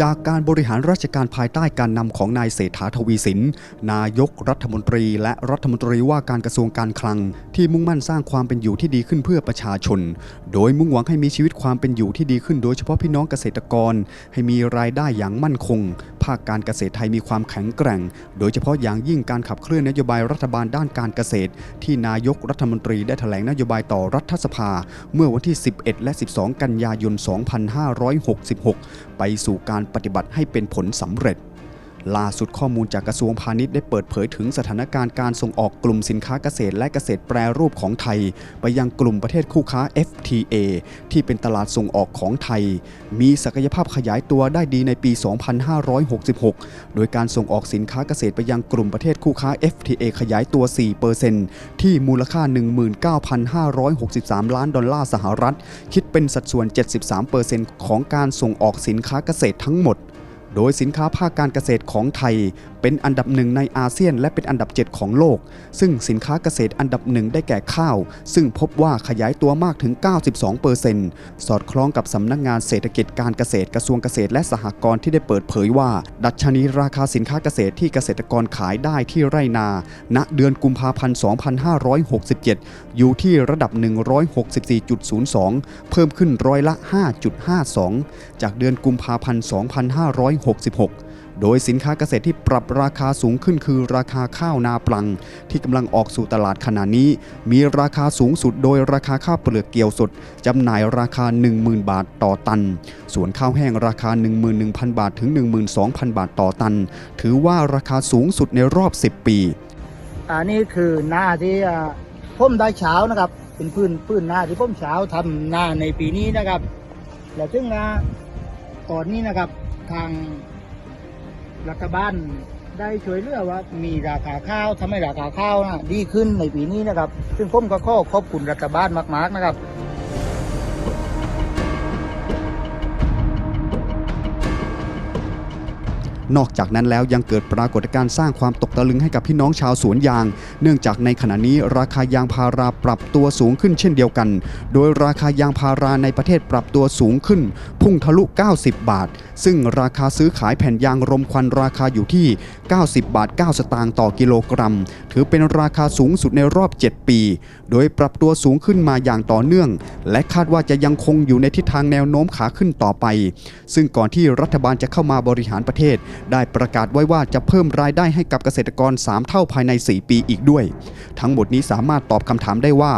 จากการบริหารราชการภายใต้การนำของนายเศรษฐาทวีสิน นายกรัฐมนตรีและรัฐมนตรีว่าการกระทรวงการคลัง ที่มุ่งมั่นสร้างความเป็นอยู่ที่ดีขึ้นเพื่อประชาชน โดยมุ่งหวังให้มีชีวิตความเป็นอยู่ที่ดีขึ้นโดยเฉพาะพี่น้องเกษตรกร ให้มีรายได้อย่างมั่นคง ภาคการเกษตรไทยมีความแข็งแกร่ง โดยเฉพาะอย่างยิ่งการขับเคลื่อนนโยบายรัฐบาลด้านการเกษตร ที่นายกรัฐมนตรีได้แถลงนโยบายต่อรัฐสภา เมื่อวันที่ 11 และ 12 กันยายน 2566 ไปสู่การปฏิบัติให้เป็นผลสำเร็จ ล่าสุดข้อมูลจากกระทรวงพาณิชย์ได้เปิดเผยถึงสถานการณ์การส่งออกกลุ่มสินค้าเกษตรและเกษตรแปรรูปของไทย ไปยังกลุ่มประเทศคู่ค้า FTA ที่เป็นตลาดส่งออกของไทย มีศักยภาพขยายตัวได้ดีในปี 2566 โดยการส่งออกสินค้าเกษตรไปยังกลุ่มประเทศคู่ค้า FTA ขยายตัว 4%ที่มูลค่า 19,563 ล้านดอลลาร์สหรัฐ คิดเป็นสัดส่วน 73%ของการส่งออกสินค้าเกษตรทั้งหมด โดยสินค้าภาคการเกษตรของไทย เป็นอันดับหนึ่งในอาเซียนและเป็นอันดับ 7 ของโลก ซึ่งสินค้าเกษตรอันดับหนึ่งได้แก่ข้าว ซึ่งพบว่าขยายตัวมากถึง 92%สอดคล้องกับสำนักงานเศรษฐกิจการเกษตรกระทรวงเกษตรและสหกรณ์ที่ได้เปิดเผยว่า ดัชนีราคาสินค้าเกษตรที่เกษตรกรขายได้ที่ไร่นา ณเดือนกุมภาพันธ์ 2567 อยู่ที่ระดับ 164.02 เพิ่มขึ้นร้อยละ 5.52 จากเดือนกุมภาพันธ์ 256 2566 โดยสินค้าเกษตรที่ปรับราคาสูงขึ้นคือราคาข้าวนาปลัง ที่กำลังออกสู่ตลาดขณะนี้ มีราคาสูงสุดโดยราคาข้าวเปลือกเกี่ยวสดจำหน่ายราคา 10,000 บาทต่อตัน ส่วนข้าวแห้งราคา 11,000 บาทถึง 12,000 บาทต่อตัน ถือว่าราคาสูงสุดในรอบ 10 ปีอันนี้คือหน้าที่อ่าผมได้เช้านะครับ เป็นพื้นพื้นหน้าที่ผมเช้าทำหน้าในปีนี้นะครับ แล้วซึ่งนะก่อนนี้นะครับ ทางรัฐบาลได้ช่วยเหลือว่ามีราคาข้าวทำให้ราคาข้าวนะดีขึ้นในปีนี้นะครับ ซึ่งผมก็ขอขอบคุณรัฐบาลมาก ๆ นะครับ นอกจากนั้นแล้วยังเกิดปรากฏการณ์สร้างความตกตะลึงให้กับพี่น้องชาวสวนยาง เนื่องจากในขณะนี้ราคายางพาราปรับตัวสูงขึ้นเช่นเดียวกัน โดยราคายางพาราในประเทศปรับตัวสูงขึ้น พุ่งทะลุ 90 บาท ซึ่งราคาซื้อขายแผ่นยางรมควันราคาอยู่ที่ 90 บาท 9 สตางค์ต่อกิโลกรัม ถือเป็นราคาสูงสุดในรอบ 7 ปี โดยปรับตัวสูงขึ้นมาอย่างต่อเนื่อง และคาดว่าจะยังคงอยู่ในทิศทางแนวโน้มขาขึ้นต่อไป ซึ่งก่อนที่รัฐบาลจะเข้ามาบริหารประเทศได้ประกาศไว้ว่าจะเพิ่มรายได้ให้กับเกษตรกร 3 เท่าภายใน 4 ปีอีกด้วย ทั้งหมดนี้สามารถตอบคำถามได้ว่า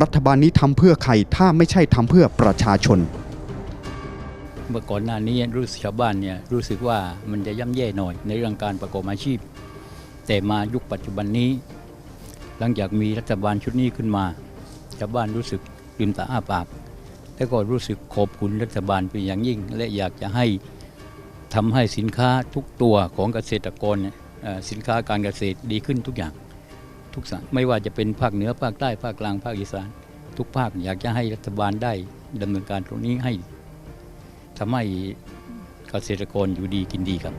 รัฐบาลนี้ทำเพื่อใครถ้าไม่ใช่ทำเพื่อประชาชน เมื่อก่อนหน้านี้รู้สึกชาวบ้านเนี่ยรู้สึกว่ามันจะย่ำแย่หน่อยในเรื่องการประกอบอาชีพ แต่มายุคปัจจุบันนี้ หลังจากมีรัฐบาลชุดนี้ขึ้นมาชาวบ้านรู้สึกลืมตาอ้าปากแล้วก็รู้สึกขอบคุณรัฐบาลเป็นอย่างยิ่ง และอยากจะให้ ทำให้สินค้าทุกตัวของเกษตรกรสินค้าการเกษตรดีขึ้นทุกอย่างทุกสังไม่ว่าจะเป็นภาคเหนือภาคใต้ภาคกลางภาคอีสาน ทุกภาคอยากจะให้รัฐบาลได้ดำเนินการตรงนี้ให้ทำให้เกษตรกรอยู่ดีกินดีครับ